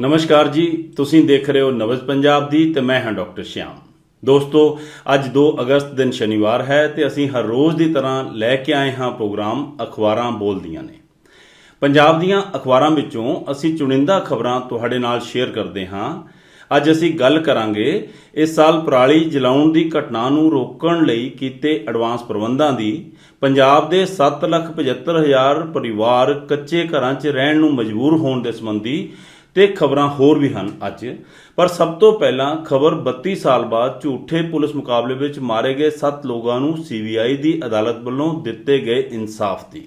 ਨਮਸਕਾਰ ਜੀ। ਤੁਸੀਂ ਦੇਖ ਰਹੇ ਹੋ ਨਵਜ਼ ਪੰਜਾਬ ਦੀ ਤੇ ਮੈਂ ਹਾਂ ਡਾਕਟਰ ਸ਼ਿਆਮ। ਦੋਸਤੋ, ਅੱਜ 2 ਅਗਸਤ ਦਿਨ ਸ਼ਨੀਵਾਰ ਹੈ ਤੇ ਅਸੀਂ ਹਰ ਰੋਜ਼ ਦੀ ਤਰ੍ਹਾਂ ਲੈ ਕੇ ਆਏ ਹਾਂ ਪ੍ਰੋਗਰਾਮ ਅਖਬਾਰਾਂ ਬੋਲਦੀਆਂ ਨੇ। ਪੰਜਾਬ ਦੀਆਂ ਅਖਬਾਰਾਂ ਵਿੱਚੋਂ ਅਸੀਂ ਚੁਣਿੰਦਾ ਖਬਰਾਂ ਤੁਹਾਡੇ ਨਾਲ ਸ਼ੇਅਰ ਕਰਦੇ ਹਾਂ। ਅੱਜ ਅਸੀਂ ਗੱਲ ਕਰਾਂਗੇ ਇਸ ਸਾਲ ਪਰਾਲੀ ਜਲਾਉਣ ਦੀ ਘਟਨਾ ਨੂੰ ਰੋਕਣ ਲਈ ਕੀਤੇ ਐਡਵਾਂਸ ਪ੍ਰਬੰਧਾਂ ਦੀ। ਪੰਜਾਬ ਦੇ 775000 ਪਰਿਵਾਰ ਕੱਚੇ ਘਰਾਂ 'ਚ ਰਹਿਣ ਨੂੰ ਮਜਬੂਰ ਹੋਣ ਦੇ ਸੰਬੰਧੀ ਤੇ ਖਬਰਾਂ ਹੋਰ ਵੀ ਹਨ ਅੱਜ। ਪਰ ਸਭ ਤੋਂ ਪਹਿਲਾਂ ਖਬਰ 32 ਸਾਲ ਬਾਅਦ ਝੂਠੇ ਪੁਲਿਸ ਮੁਕਾਬਲੇ ਵਿੱਚ ਮਾਰੇ ਗਏ 7 ਲੋਕਾਂ ਨੂੰ ਸੀਬੀਆਈ ਦੀ ਅਦਾਲਤ ਵੱਲੋਂ ਦਿੱਤੇ ਗਏ ਇਨਸਾਫ ਦੀ।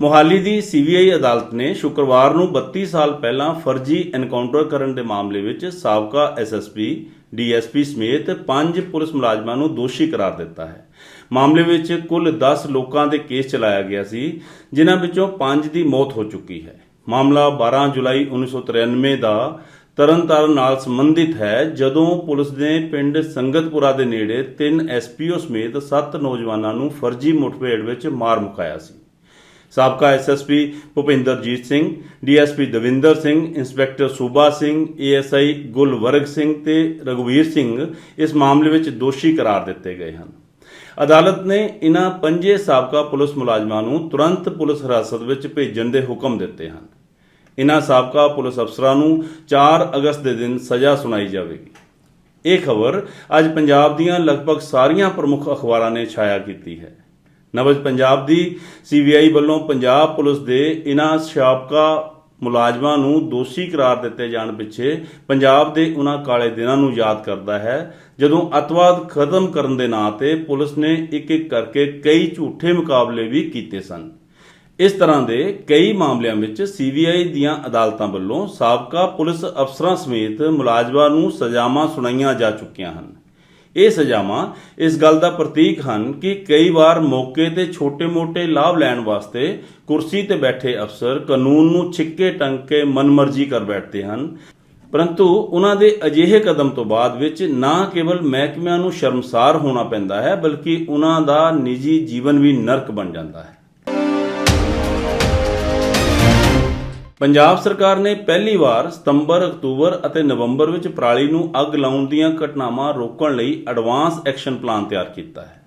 ਮੋਹਾਲੀ ਦੀ ਸੀਬੀਆਈ ਅਦਾਲਤ ਨੇ ਸ਼ੁੱਕਰਵਾਰ ਨੂੰ 32 ਸਾਲ ਪਹਿਲਾਂ ਫਰਜ਼ੀ ਐਨਕਾਊਂਟਰ ਕਰਨ ਦੇ ਮਾਮਲੇ ਵਿੱਚ ਸਾਬਕਾ ਐਸਐਸਪੀ ਡੀਐਸਪੀ ਸਮੇਤ ਪੰਜ ਪੁਲਿਸ ਮੁਲਾਜ਼ਮਾਂ ਨੂੰ ਦੋਸ਼ੀ ਕਰਾਰ ਦਿੱਤਾ ਹੈ। ਮਾਮਲੇ ਵਿੱਚ ਕੁੱਲ 10 ਲੋਕਾਂ ਦੇ ਕੇਸ ਚਲਾਇਆ ਗਿਆ ਸੀ, ਜਿਨ੍ਹਾਂ ਵਿੱਚੋਂ 5 ਦੀ ਮੌਤ ਹੋ ਚੁੱਕੀ ਹੈ। ਮਾਮਲਾ 12 ਜੁਲਾਈ 1993 ਦਾ ਤਰਨਤਾਰਨ ਨਾਲ ਸੰਬੰਧਿਤ ਹੈ, ਜਦੋਂ ਪੁਲਿਸ ਨੇ ਪਿੰਡ ਸੰਗਤਪੁਰਾ ਦੇ ਨੇੜੇ ਤਿੰਨ ਐਸਪੀਓ ਸਮੇਤ 7 ਨੌਜਵਾਨਾਂ ਨੂੰ ਫਰਜ਼ੀ ਮੁਠਭੇੜ ਵਿੱਚ ਮਾਰ ਮੁਕਾਇਆ ਸੀ। ਸਾਬਕਾ SSP Bhupinderjit Singh DSP Davinder Singh, inspector Suba Singh ASI ਗੁਲਵਰਗ Singh ਤੇ ਰਘੁਵੀਰ ਸਿੰਘ ਇਸ ਮਾਮਲੇ ਵਿੱਚ ਦੋਸ਼ੀ ਕਰਾਰ ਦਿੱਤੇ ਗਏ ਹਨ। ਅਦਾਲਤ ਨੇ ਇਨ੍ਹਾਂ ਪੰਜੇ ਸਾਬਕਾ ਪੁਲਿਸ ਮੁਲਾਜ਼ਮਾਂ ਨੂੰ ਤੁਰੰਤ ਪੁਲਿਸ ਹਿਰਾਸਤ ਵਿੱਚ ਭੇਜਣ ਦੇ ਹੁਕਮ ਦਿੱਤੇ ਹਨ। ਇਨ੍ਹਾਂ ਸਾਬਕਾ ਪੁਲਿਸ ਅਫਸਰਾਂ ਨੂੰ 4 ਅਗਸਤ ਦੇ ਦਿਨ ਸਜ਼ਾ ਸੁਣਾਈ ਜਾਵੇਗੀ। ਇਹ ਖਬਰ ਅੱਜ ਪੰਜਾਬ ਦੀਆਂ ਲਗਭਗ ਸਾਰੀਆਂ ਪ੍ਰਮੁੱਖ ਅਖਬਾਰਾਂ ਨੇ ਛਾਇਆ ਕੀਤੀ ਹੈ। ਨਵਜ ਪੰਜਾਬ ਦੀ ਸੀਬੀਆਈ ਵੱਲੋਂ ਪੰਜਾਬ ਪੁਲਿਸ ਦੇ ਇਨ੍ਹਾਂ ਸਾਬਕਾ ਮੁਲਾਜ਼ਮਾਂ ਨੂੰ ਦੋਸ਼ੀ ਕਰਾਰ ਦਿੱਤੇ ਜਾਣ ਪਿੱਛੇ ਪੰਜਾਬ ਦੇ ਉਹਨਾਂ ਕਾਲੇ ਦਿਨਾਂ ਨੂੰ ਯਾਦ ਕਰਦਾ ਹੈ, ਜਦੋਂ ਅਤਵਾਦ ਖਤਮ ਕਰਨ ਦੇ ਨਾਂ ਤੇ ਪੁਲਿਸ ਨੇ ਇੱਕ ਇੱਕ ਕਰਕੇ ਕਈ ਝੂਠੇ ਮੁਕਾਬਲੇ ਵੀ ਕੀਤੇ ਸਨ। ਇਸ ਤਰ੍ਹਾਂ ਦੇ ਕਈ ਮਾਮਲਿਆਂ ਵਿੱਚ ਸੀਬੀਆਈ ਦੀਆਂ ਅਦਾਲਤਾਂ ਵੱਲੋਂ ਸਾਬਕਾ ਪੁਲਿਸ ਅਫਸਰਾਂ ਸਮੇਤ ਮੁਲਾਜ਼ਮਾਂ ਨੂੰ ਸਜ਼ਾਵਾਂ ਸੁਣਾਈਆਂ ਜਾ ਚੁੱਕੀਆਂ ਹਨ। ਇਹ ਸਜ਼ਾਵਾਂ ਇਸ ਗੱਲ ਦਾ ਪ੍ਰਤੀਕ ਹਨ ਕਿ ਕਈ ਵਾਰ ਮੌਕੇ ਤੇ ਛੋਟੇ-ਮੋਟੇ ਲਾਭ ਲੈਣ ਵਾਸਤੇ ਕੁਰਸੀ ਤੇ ਬੈਠੇ ਅਫਸਰ ਕਾਨੂੰਨ ਨੂੰ ਛਿੱਕੇ ਟੰਗ ਕੇ ਮਨਮਰਜ਼ੀ ਕਰ ਬੈਠਦੇ ਹਨ। ਪਰੰਤੂ ਉਹਨਾਂ ਦੇ ਅਜਿਹੇ ਕਦਮ ਤੋਂ ਬਾਅਦ ਵਿੱਚ ਨਾ ਕੇਵਲ ਮਹਿਕਮਿਆਂ ਨੂੰ ਸ਼ਰਮਸਾਰ ਹੋਣਾ ਪੈਂਦਾ ਹੈ, ਬਲਕਿ ਉਹਨਾਂ ਦਾ ਨਿੱਜੀ ਜੀਵਨ ਵੀ ਨਰਕ ਬਣ ਜਾਂਦਾ ਹੈ। ਪੰਜਾਬ ਸਰਕਾਰ ਨੇ ਪਹਿਲੀ ਵਾਰ ਸਤੰਬਰ, ਅਕਤੂਬਰ ਅਤੇ ਨਵੰਬਰ ਵਿੱਚ ਪਰਾਲੀ ਨੂੰ ਅੱਗ ਲਾਉਣ ਦੀਆਂ ਘਟਨਾਵਾਂ ਰੋਕਣ ਲਈ ਐਡਵਾਂਸ ਐਕਸ਼ਨ ਪਲਾਨ ਤਿਆਰ ਕੀਤਾ ਹੈ।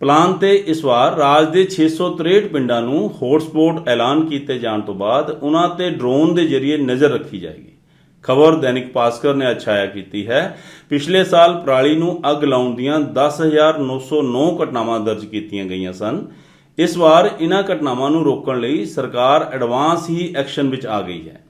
ਪਲਾਨ ਤੇ ਇਸ ਵਾਰ ਰਾਜ ਦੇ 663 ਪਿੰਡਾਂ ਨੂੰ ਹੌਟਸਪੌਟ ਐਲਾਨ ਕੀਤੇ ਜਾਣ ਤੋਂ ਬਾਅਦ ਉਹਨਾਂ ਤੇ ਡਰੋਨ ਦੇ ਜ਼ਰੀਏ ਨਜ਼ਰ ਰੱਖੀ ਜਾਏਗੀ। ਖਬਰ ਦੈਨਿਕ ਪਾਸਕਰ ਨੇ ਅਛਾਇਆ ਕੀਤੀ ਹੈ ਪਿਛਲੇ ਸਾਲ ਪਰਾਲੀ ਨੂੰ ਅੱਗ ਲਾਉਣ ਦੀਆਂ 10909 ਘਟਨਾਵਾਂ ਦਰਜ ਕੀਤੀਆਂ ਗਈਆਂ ਸਨ ਇਸ ਵਾਰ ਇਨ੍ਹਾਂ ਘਟਨਾਵਾਂ ਨੂੰ ਰੋਕਣ ਲਈ ਸਰਕਾਰ ਐਡਵਾਂਸ ਹੀ ਐਕਸ਼ਨ ਵਿੱਚ ਆ ਗਈ ਹੈ।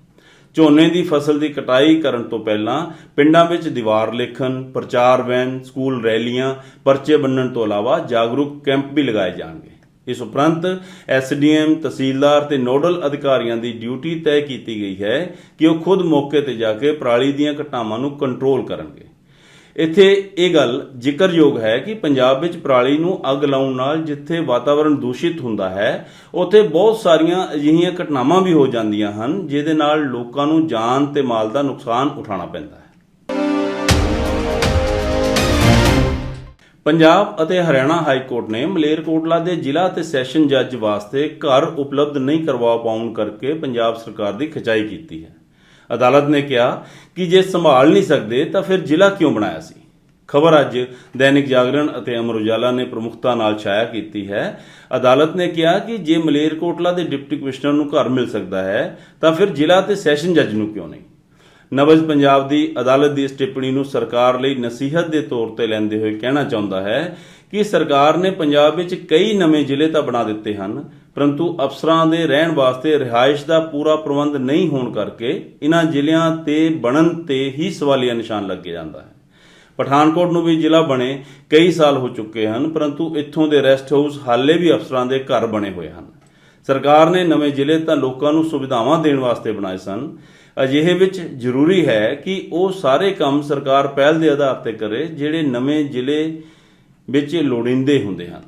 ਝੋਨੇ ਦੀ ਫਸਲ ਦੀ ਕਟਾਈ ਕਰਨ ਤੋਂ ਪਹਿਲਾਂ ਪਿੰਡਾਂ ਵਿੱਚ ਦੀਵਾਰ ਲੇਖਨ ਪ੍ਰਚਾਰ ਵੈਨ ਸਕੂਲ ਰੈਲੀਆਂ, ਪਰਚੇ ਵੰਡਣ ਤੋਂ ਇਲਾਵਾ ਜਾਗਰੂਕ ਕੈਂਪ ਵੀ ਲਗਾਏ ਜਾਣਗੇ। ਇਸ ਉਪਰੰਤ ਐਸਡੀਐਮ, ਤਹਿਸੀਲਦਾਰ ਤੇ ਨੋਡਲ ਅਧਿਕਾਰੀਆਂ ਦੀ ਡਿਊਟੀ ਤੈਅ ਕੀਤੀ ਗਈ ਹੈ ਕਿ ਉਹ ਖੁਦ ਮੌਕੇ ਤੇ ਜਾ ਕੇ ਪਰਾਲੀ ਦੀਆਂ ਘਟਨਾਵਾਂ ਨੂੰ ਕੰਟਰੋਲ ਕਰਨਗੇ। ਇੱਥੇ ਇਹ ਗੱਲ ਜ਼ਿਕਰਯੋਗ ਹੈ ਕਿ ਪੰਜਾਬ ਵਿੱਚ ਪਰਾਲੀ ਨੂੰ ਅੱਗ ਲਾਉਣ ਨਾਲ ਜਿੱਥੇ ਵਾਤਾਵਰਣ ਦੂਸ਼ਿਤ ਹੁੰਦਾ ਹੈ, ਉੱਥੇ ਬਹੁਤ ਸਾਰੀਆਂ ਅਜਿਹੀਆਂ ਘਟਨਾਵਾਂ ਵੀ ਹੋ ਜਾਂਦੀਆਂ ਹਨ, ਜਿਹਦੇ ਨਾਲ ਲੋਕਾਂ ਨੂੰ ਜਾਨ ਤੇ ਮਾਲ ਦਾ ਨੁਕਸਾਨ ਉਠਾਉਣਾ ਪੈਂਦਾ ਹੈ। ਪੰਜਾਬ ਅਤੇ ਹਰਿਆਣਾ ਹਾਈ ਕੋਰਟ ਨੇ ਮਲੇਰਕੋਟਲਾ ਦੇ ਜ਼ਿਲ੍ਹਾ ਤੇ ਸੈਸ਼ਨ ਜੱਜ ਵਾਸਤੇ ਘਰ ਉਪਲਬਧ ਨਹੀਂ ਕਰਵਾ ਪਾਉਣ ਕਰਕੇ ਪੰਜਾਬ ਸਰਕਾਰ ਦੀ ਖਿਚਾਈ ਕੀਤੀ ਹੈ। ਅਦਾਲਤ ਨੇ ਕਿਹਾ ਕਿ ਜੇ ਸੰਭਾਲ ਨਹੀਂ ਸਕਦੇ ਤਾਂ ਫਿਰ ਜ਼ਿਲ੍ਹਾ ਕਿਉਂ ਬਣਾਇਆ ਸੀ? ਖਬਰ ਅੱਜ ਦੈਨਿਕ ਜਾਗਰਣ ਅਤੇ ਅਮਰ ਉਜਾਲਾ ਨੇ ਪ੍ਰਮੁਖਤਾ ਨਾਲ ਛਾਇਆ ਕੀਤੀ ਹੈ। ਅਦਾਲਤ ਨੇ ਕਿਹਾ ਕਿ ਜੇ ਮਲੇਰਕੋਟਲਾ ਦੇ ਡਿਪਟੀ ਕਮਿਸ਼ਨਰ ਨੂੰ ਘਰ ਮਿਲ ਸਕਦਾ ਹੈ, ਤਾਂ ਫਿਰ ਜ਼ਿਲ੍ਹਾ ਤੇ ਸੈਸ਼ਨ ਜੱਜ ਨੂੰ ਕਿਉਂ ਨਹੀਂ? ਨਵਜ ਪੰਜਾਬ ਦੀ ਅਦਾਲਤ ਦੀ ਇਸ ਟਿੱਪਣੀ ਨੂੰ ਸਰਕਾਰ ਲਈ ਨਸੀਹਤ ਦੇ ਤੌਰ ਤੇ ਲੈਂਦੇ ਹੋਏ ਕਹਿਣਾ ਚਾਹੁੰਦਾ ਹੈ ਕਿ ਸਰਕਾਰ ਨੇ ਪੰਜਾਬ ਵਿੱਚ ਕਈ ਨਵੇਂ ਜ਼ਿਲ੍ਹੇ ਤਾਂ ਬਣਾ ਦਿੱਤੇ ਹਨ, ਪਰੰਤੂ ਅਫਸਰਾਂ ਦੇ ਰਹਿਣ ਵਾਸਤੇ ਰਿਹਾਇਸ਼ ਦਾ ਪੂਰਾ ਪ੍ਰਬੰਧ ਨਹੀਂ ਹੋਣ ਕਰਕੇ ਇਹਨਾਂ ਜ਼ਿਲ੍ਹਿਆਂ ਤੇ ਬਣਨ ਤੇ ਹੀ ਸਵਾਲੀਆ ਨਿਸ਼ਾਨ ਲੱਗੇ ਜਾਂਦਾ ਹੈ। ਪਠਾਨਕੋਟ ਨੂੰ ਵੀ ਜ਼ਿਲ੍ਹਾ ਬਣੇ ਕਈ ਸਾਲ ਹੋ ਚੁੱਕੇ ਹਨ, ਪਰੰਤੂ ਇੱਥੋਂ ਦੇ ਰੈਸਟ ਹਾਊਸ ਹਾਲੇ ਵੀ ਅਫਸਰਾਂ ਦੇ ਘਰ ਬਣੇ ਹੋਏ ਹਨ। ਸਰਕਾਰ ਨੇ ਨਵੇਂ ਜ਼ਿਲ੍ਹੇ ਤਾਂ ਲੋਕਾਂ ਨੂੰ ਸੁਵਿਧਾਵਾਂ ਦੇਣ ਵਾਸਤੇ ਬਣਾਏ ਸਨ। ਅਜਿਹੇ ਵਿੱਚ ਜ਼ਰੂਰੀ ਹੈ ਕਿ ਉਹ ਸਾਰੇ ਕੰਮ ਸਰਕਾਰ ਪਹਿਲ ਦੇ ਆਧਾਰ ਤੇ ਕਰੇ, ਜਿਹੜੇ ਨਵੇਂ ਜ਼ਿਲ੍ਹੇ ਵਿੱਚ ਲੋੜੀਂਦੇ ਹੁੰਦੇ ਹਨ।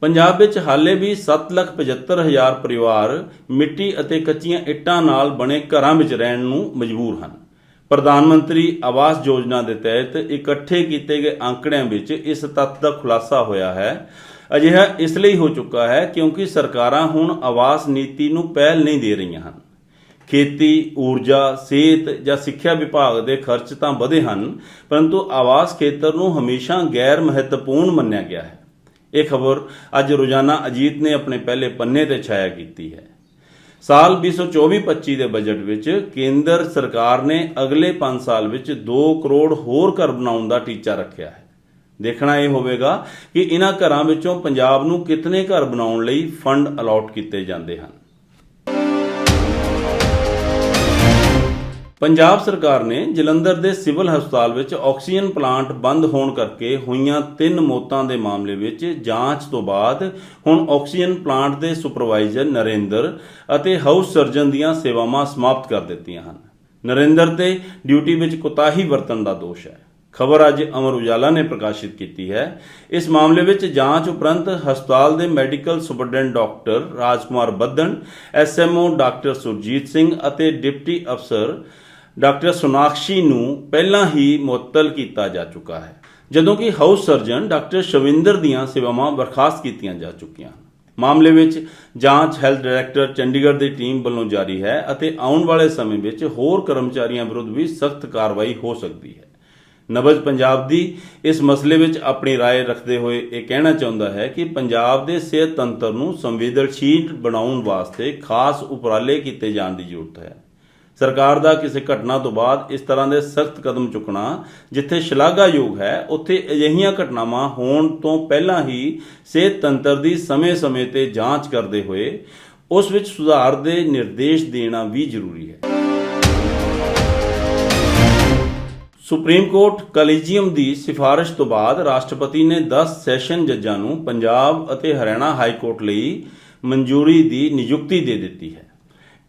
ਪੰਜਾਬ ਵਿੱਚ ਹਾਲੇ ਵੀ 775000 ਪਰਿਵਾਰ ਮਿੱਟੀ ਅਤੇ ਕੱਚੀਆਂ ਇੱਟਾਂ ਨਾਲ ਬਣੇ ਘਰਾਂ ਵਿੱਚ ਰਹਿਣ ਨੂੰ ਮਜਬੂਰ ਹਨ। ਪ੍ਰਧਾਨ ਮੰਤਰੀ ਆਵਾਸ ਯੋਜਨਾ ਦੇ ਤਹਿਤ ਇਕੱਠੇ ਕੀਤੇ ਗਏ ਅੰਕੜਿਆਂ ਵਿੱਚ ਇਸ ਤੱਥ ਦਾ ਖੁਲਾਸਾ ਹੋਇਆ ਹੈ। ਅਜਿਹਾ ਇਸ ਲਈ ਹੋ ਚੁੱਕਾ ਹੈ ਕਿਉਂਕਿ ਸਰਕਾਰਾਂ ਹੁਣ ਆਵਾਸ ਨੀਤੀ ਨੂੰ ਪਹਿਲ ਨਹੀਂ ਦੇ ਰਹੀਆਂ ਹਨ। ਖੇਤੀ, ਊਰਜਾ, ਸਿਹਤ ਜਾਂ ਸਿੱਖਿਆ ਵਿਭਾਗ ਦੇ ਖਰਚ ਤਾਂ ਵਧੇ ਹਨ, ਪਰੰਤੂ ਆਵਾਸ ਖੇਤਰ ਨੂੰ ਹਮੇਸ਼ਾ ਗੈਰ ਮਹੱਤਵਪੂਰਨ ਮੰਨਿਆ ਗਿਆ ਹੈ। ਇਹ ਖਬਰ ਅੱਜ ਰੋਜ਼ਾਨਾ ਅਜੀਤ ਨੇ ਆਪਣੇ ਪਹਿਲੇ ਪੰਨੇ ਤੇ ਛਾਇਆ ਕੀਤੀ ਹੈ। ਸਾਲ 2024-25 ਦੇ ਬਜਟ ਵਿੱਚ ਕੇਂਦਰ ਸਰਕਾਰ ਨੇ ਅਗਲੇ 5 ਸਾਲ ਵਿੱਚ 2 ਕਰੋੜ ਹੋਰ ਘਰ ਬਣਾਉਣ ਦਾ ਟੀਚਾ ਰੱਖਿਆ ਹੈ। ਦੇਖਣਾ ਇਹ ਹੋਵੇਗਾ ਕਿ ਇਹਨਾਂ ਘਰਾਂ ਵਿੱਚੋਂ ਪੰਜਾਬ ਨੂੰ ਕਿਤਨੇ ਘਰ ਬਣਾਉਣ ਲਈ ਫੰਡ ਅਲਾਟ ਕੀਤੇ ਜਾਂਦੇ ਹਨ। ਪੰਜਾਬ ਸਰਕਾਰ ਨੇ ਜਲੰਧਰ ਦੇ ਸਿਵਲ ਹਸਪਤਾਲ ਵਿੱਚ ਆਕਸੀਜਨ ਪਲਾਂਟ ਬੰਦ ਹੋਣ ਕਰਕੇ ਹੋਈਆਂ ਤਿੰਨ ਮੌਤਾਂ ਦੇ ਮਾਮਲੇ ਵਿੱਚ ਜਾਂਚ ਤੋਂ ਬਾਅਦ ਹੁਣ ਆਕਸੀਜਨ ਪਲਾਂਟ ਦੇ ਸੁਪਰਵਾਈਜ਼ਰ ਨਰਿੰਦਰ ਅਤੇ ਹਾਊਸ ਸਰਜਨ ਦੀਆਂ ਸੇਵਾਵਾਂ ਸਮਾਪਤ ਕਰ ਦਿੱਤੀਆਂ ਹਨ। ਨਰਿੰਦਰ ਤੇ ਡਿਊਟੀ ਵਿੱਚ ਕੁਤਾਹੀ ਵਰਤਣ ਦਾ ਦੋਸ਼ ਹੈ। ਖਬਰ ਅੱਜ ਅਮਰ ਉਜਾਲਾ ਨੇ ਪ੍ਰਕਾਸ਼ਿਤ ਕੀਤੀ ਹੈ। ਇਸ ਮਾਮਲੇ ਵਿੱਚ ਜਾਂਚ ਉਪਰੰਤ ਹਸਪਤਾਲ ਦੇ medical superintendent doctor Rajkumar Baddan SMO doctor Surjit Singh ਅਤੇ ਡਿਪਟੀ ਅਫਸਰ ਡਾਕਟਰ ਸੋਨਾਕਸ਼ੀ ਨੂੰ ਪਹਿਲਾਂ ਹੀ ਮੁਅੱਤਲ ਕੀਤਾ ਜਾ ਚੁੱਕਾ ਹੈ ਜਦੋਂ ਕਿ ਹਾਊਸ ਸਰਜਨ ਡਾਕਟਰ ਸ਼ਵਿੰਦਰ ਦੀਆਂ ਸੇਵਾਵਾਂ ਬਰਖਾਸਤ ਕੀਤੀਆਂ ਜਾ ਚੁੱਕੀਆਂ ਹਨ ਮਾਮਲੇ ਵਿੱਚ ਜਾਂਚ ਹੈਲਥ ਡਾਇਰੈਕਟਰ ਚੰਡੀਗੜ੍ਹ ਦੀ ਟੀਮ ਵੱਲੋਂ ਜਾਰੀ ਹੈ ਅਤੇ ਆਉਣ ਵਾਲੇ ਸਮੇਂ ਵਿੱਚ ਹੋਰ ਕਰਮਚਾਰੀਆਂ ਵਿਰੁੱਧ ਵੀ ਸਖਤ ਕਾਰਵਾਈ ਹੋ ਸਕਦੀ ਹੈ ਨਬਜ਼ ਪੰਜਾਬ ਦੀ ਇਸ ਮਸਲੇ ਵਿੱਚ ਆਪਣੀ رائے ਰੱਖਦੇ ਹੋਏ ਇਹ ਕਹਿਣਾ ਚਾਹੁੰਦਾ ਹੈ ਕਿ ਪੰਜਾਬ ਦੇ ਸਿਹਤ ਤੰਤਰ ਨੂੰ ਸੰਵੇਦਨਸ਼ੀਲ ਬਣਾਉਣ ਵਾਸਤੇ ਖਾਸ ਉਪਰਾਲੇ ਕੀਤੇ ਜਾਣ ਦੀ ਜ਼ਰੂਰਤ ਹੈ ਸਰਕਾਰ ਦਾ ਕਿਸੇ ਘਟਨਾ ਤੋਂ ਬਾਅਦ ਇਸ ਤਰ੍ਹਾਂ ਦੇ ਸਖਤ ਕਦਮ ਚੁੱਕਣਾ, ਜਿੱਥੇ ਸ਼ਲਾਘਾਯੋਗ ਹੈ, ਉੱਥੇ ਅਜਿਹੀਆਂ ਘਟਨਾਵਾਂ ਹੋਣ ਤੋਂ ਪਹਿਲਾਂ ਹੀ ਸਿਹਤ ਤੰਤਰ ਦੀ ਸਮੇਂ-ਸਮੇਂ ਤੇ ਜਾਂਚ ਕਰਦੇ ਹੋਏ ਉਸ ਵਿੱਚ ਸੁਧਾਰ ਦੇ ਨਿਰਦੇਸ਼ ਦੇਣਾ ਵੀ ਜ਼ਰੂਰੀ ਹੈ। ਸੁਪਰੀਮ ਕੋਰਟ ਕਲੀਜੀਅਮ ਦੀ ਸਿਫਾਰਿਸ਼ ਤੋਂ ਬਾਅਦ ਰਾਸ਼ਟਰਪਤੀ ਨੇ 10 ਸੈਸ਼ਨ ਜੱਜਾਂ ਨੂੰ ਪੰਜਾਬ ਅਤੇ ਹਰਿਆਣਾ ਹਾਈ ਕੋਰਟ ਲਈ ਮਨਜ਼ੂਰੀ ਦੀ ਨਿਯੁਕਤੀ ਦੇ ਦਿੱਤੀ ਹੈ।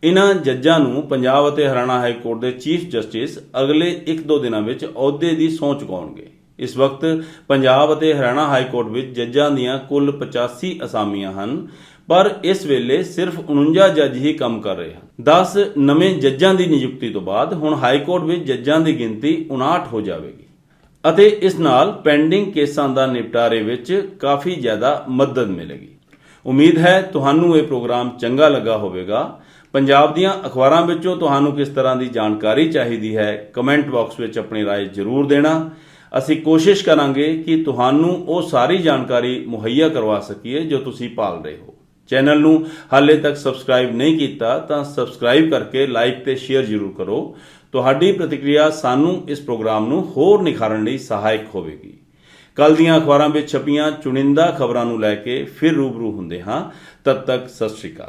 ਇਨ੍ਹਾਂ ਜੱਜਾਂ ਨੂੰ ਪੰਜਾਬ ਅਤੇ ਹਰਿਆਣਾ ਹਾਈ ਕੋਰਟ ਦੇ ਚੀਫ ਜਸਟਿਸ ਅਗਲੇ 1-2 ਦਿਨਾਂ ਵਿੱਚ ਅਹੁਦੇ ਦੀ ਸਹੁੰ ਚੁਕਾਉਣਗੇ। ਇਸ ਵਕਤ ਪੰਜਾਬ ਅਤੇ ਹਰਿਆਣਾ ਹਾਈ ਕੋਰਟ ਵਿੱਚ ਜੱਜਾਂ ਦੀਆਂ ਕੁੱਲ 85 ਅਸਾਮੀਆਂ ਹਨ, ਪਰ ਇਸ ਵੇਲੇ ਸਿਰਫ 49 ਜੱਜ ਹੀ ਕੰਮ ਕਰ ਰਹੇ ਹਨ। 10 ਨਵੇਂ ਜੱਜਾਂ ਦੀ ਨਿਯੁਕਤੀ ਤੋਂ ਬਾਅਦ ਹੁਣ ਹਾਈ ਕੋਰਟ ਵਿੱਚ ਜੱਜਾਂ ਦੀ ਗਿਣਤੀ 59 ਹੋ ਜਾਵੇਗੀ। ਅਤੇ ਇਸ ਨਾਲ ਪੈਂਡਿੰਗ ਕੇਸਾਂ ਦਾ ਨਿਪਟਾਰੇ ਵਿੱਚ ਕਾਫੀ ਜ਼ਿਆਦਾ ਮਦਦ ਮਿਲੇਗੀ। ਉਮੀਦ ਹੈ ਤੁਹਾਨੂੰ ਇਹ ਪ੍ਰੋਗਰਾਮ ਚੰਗਾ ਲੱਗਾ ਹੋਵੇਗਾ ਪੰਜਾਬ ਦੀਆਂ ਅਖਬਾਰਾਂ ਵਿੱਚੋਂ ਤੁਹਾਨੂੰ ਕਿਸ ਤਰ੍ਹਾਂ ਦੀ ਜਾਣਕਾਰੀ ਚਾਹੀਦੀ ਹੈ ਕਮੈਂਟ ਬਾਕਸ ਵਿੱਚ ਆਪਣੀ رائے ਜ਼ਰੂਰ ਦੇਣਾ ਅਸੀਂ ਕੋਸ਼ਿਸ਼ ਕਰਾਂਗੇ ਕਿ ਤੁਹਾਨੂੰ ਉਹ ਸਾਰੀ ਜਾਣਕਾਰੀ ਮੁਹੱਈਆ ਕਰਵਾ ਸਕੀਏ ਜੋ ਤੁਸੀਂ ਭਾਲ ਰਹੇ ਹੋ ਚੈਨਲ ਨੂੰ ਹਾਲੇ ਤੱਕ ਸਬਸਕ੍ਰਾਈਬ ਨਹੀਂ ਕੀਤਾ ਤਾਂ ਸਬਸਕ੍ਰਾਈਬ ਕਰਕੇ ਲਾਈਕ ਤੇ ਸ਼ੇਅਰ ਜ਼ਰੂਰ ਕਰੋ ਤੁਹਾਡੀ ਪ੍ਰਤੀਕਿਰਿਆ ਸਾਨੂੰ ਇਸ ਪ੍ਰੋਗਰਾਮ ਨੂੰ ਹੋਰ ਨਿਖਾਰਨ ਲਈ ਸਹਾਇਕ ਹੋਵੇਗੀ ਕੱਲ ਦੀਆਂ ਅਖਬਾਰਾਂ ਵਿੱਚ ਛਪੀਆਂ ਚੁਣਿੰਦਾ ਖਬਰਾਂ ਨੂੰ ਲੈ ਕੇ ਫਿਰ ਰੂਬਰੂ ਹੁੰਦੇ ਹਾਂ। ਤਦ ਤੱਕ ਸਤਿ ਸ਼੍ਰੀ ਅਕਾਲ।